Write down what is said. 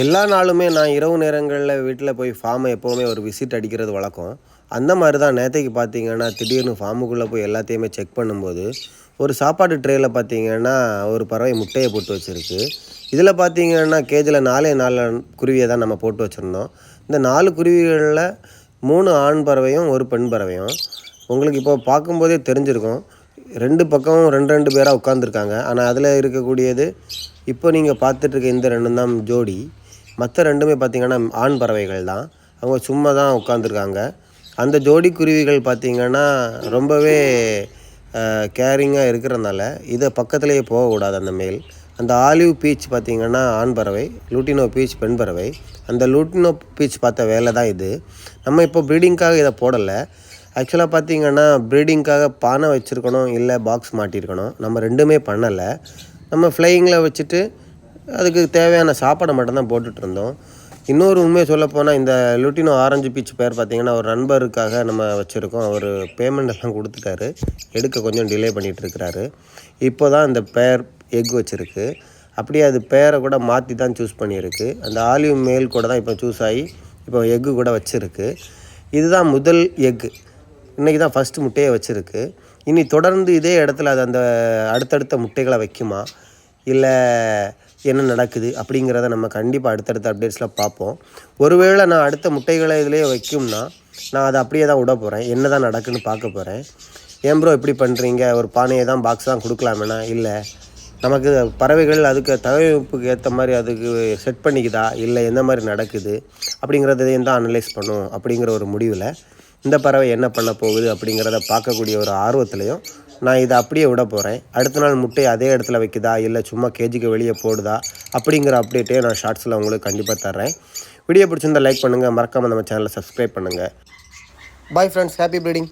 எல்லா நாளுமே நான் இரவு நேரங்களில் வீட்டில் போய் ஃபார்மை எப்போவுமே ஒரு விசிட் அடிக்கிறது வழக்கம். அந்த மாதிரி தான் நேற்றைக்கு பார்த்தீங்கன்னா திடீர்னு ஃபார்முக்குள்ளே போய் எல்லாத்தையுமே செக் பண்ணும்போது ஒரு சாப்பாடு ட்ரேயில் பார்த்தீங்கன்னா ஒரு பறவை முட்டையை போட்டு வச்சுருக்கு. இதில் பார்த்தீங்கன்னா கேஜில் நாலே நாலு குருவியை தான் நம்ம போட்டு வச்சுருந்தோம். இந்த நாலு குருவிகளில் மூணு ஆண் பறவையும் ஒரு பெண் பறவையும். உங்களுக்கு இப்போ பார்க்கும்போதே தெரிஞ்சிருக்கும். ரெண்டு பக்கமும் ரெண்டு ரெண்டு பேராக உட்காந்துருக்காங்க ஆனால் அதில் இருக்கக்கூடியது இப்போ நீங்கள் பார்த்துட்ருக்க இந்த ரெண்டும் தான் ஜோடி. மற்ற ரெண்டுமே பார்த்திங்கன்னா ஆண் பறவைகள் தான். அவங்க சும்மா தான் உட்காந்துருக்காங்க அந்த ஜோடி குருவிகள் பார்த்திங்கன்னா ரொம்பவே கேரிங்காக இருக்கிறனால இதை பக்கத்துலேயே போகக்கூடாது அந்த மேல். அந்த ஆலிவ் பீச் பார்த்தீங்கன்னா ஆண் பறவை லூட்டினோ பீச் பெண் பறவை. அந்த லூட்டினோ பீச் பார்த்த வேலை தான் இது. நம்ம இப்போ ப்ரீடிங்காக இதை போடலை. ஆக்சுவலாக பார்த்திங்கன்னா ப்ரீடிங்காக பானை வச்சுருக்கணும் இல்லை பாக்ஸ் மாட்டியிருக்கணும். நம்ம ரெண்டுமே பண்ணலை. நம்ம ஃப்ளையிங்கில் வச்சுட்டு அதுக்கு தேவையான சாப்பாடை மட்டும்தான் போட்டுட்டு இருந்தோம் இன்னொரு உண்மையை சொல்லப்போனால் இந்த லுட்டினோ ஆரஞ்சு பீச் பேர் பார்த்தீங்கன்னா ஒரு நண்பருக்காக நம்ம வச்சுருக்கோம். அவர் பேமெண்ட் எல்லாம் கொடுத்துட்டாரு. எடுக்க கொஞ்சம் டிலே பண்ணிகிட்டு இருக்கிறாரு இப்போ தான் இந்த பேர் எக் வச்சுருக்கு. அப்படியே அது பேரை கூட மாற்றி தான் சூஸ் பண்ணியிருக்கு. அந்த ஆலிவ் மேல் கூட தான் இப்போ சூஸ் ஆகி இப்போ எக்கு கூட வச்சுருக்கு. இதுதான் முதல் எக்கு இன்றைக்கி தான் ஃபஸ்ட்டு முட்டையை வச்சுருக்கு. இனி தொடர்ந்து இதே இடத்துல அது அந்த அடுத்தடுத்த முட்டைகளை வைக்குமா? இல்லை என்ன நடக்குது அப்படிங்கிறத நம்ம கண்டிப்பாக அடுத்தடுத்த அப்டேட்ஸில் பார்ப்போம். ஒருவேளை நான் அடுத்த முட்டைகளை இதிலே வைக்கும்னா நான் அதை அப்படியே தான் விட போகிறேன் என்ன தான் நடக்குன்னு பார்க்க போகிறேன் ஏன் ப்ரோ இப்படி பண்ணுறீங்க ஒரு பானையை தான் பாக்ஸ் தான் கொடுக்கலாமேனா இல்லை நமக்கு பறவைகள் அதுக்கு தகவமைப்புக்கு ஏற்ற மாதிரி அதுக்கு செட் பண்ணிக்குதா? இல்லை எந்த மாதிரி நடக்குது? அப்படிங்கிறதையும் தான் அனலைஸ் பண்ணும் அப்படிங்கிற ஒரு முடிவில். இந்த பறவை என்ன பண்ண போகுது அப்படிங்கிறத பார்க்கக்கூடிய ஒரு ஆர்வத்துலேயும் நான் இதை அப்படியே விட போகிறேன் அடுத்த நாள் முட்டை அதே இடத்துல வைக்குதா? இல்லை சும்மா கேஜிக்கு வெளியே போடுதா? அப்படிங்கிற அப்டேட்டையும் நான் ஷார்ட்ஸில் உங்களுக்கு கண்டிப்பாக தர்றேன். வீடியோ பிடிச்சிருந்தா லைக் பண்ணுங்கள் மறக்காமல் நம்ம சேனலை சப்ஸ்கிரைப் பண்ணுங்கள் பாய் ஃப்ரெண்ட்ஸ் ஹாப்பி ப்ரீடிங்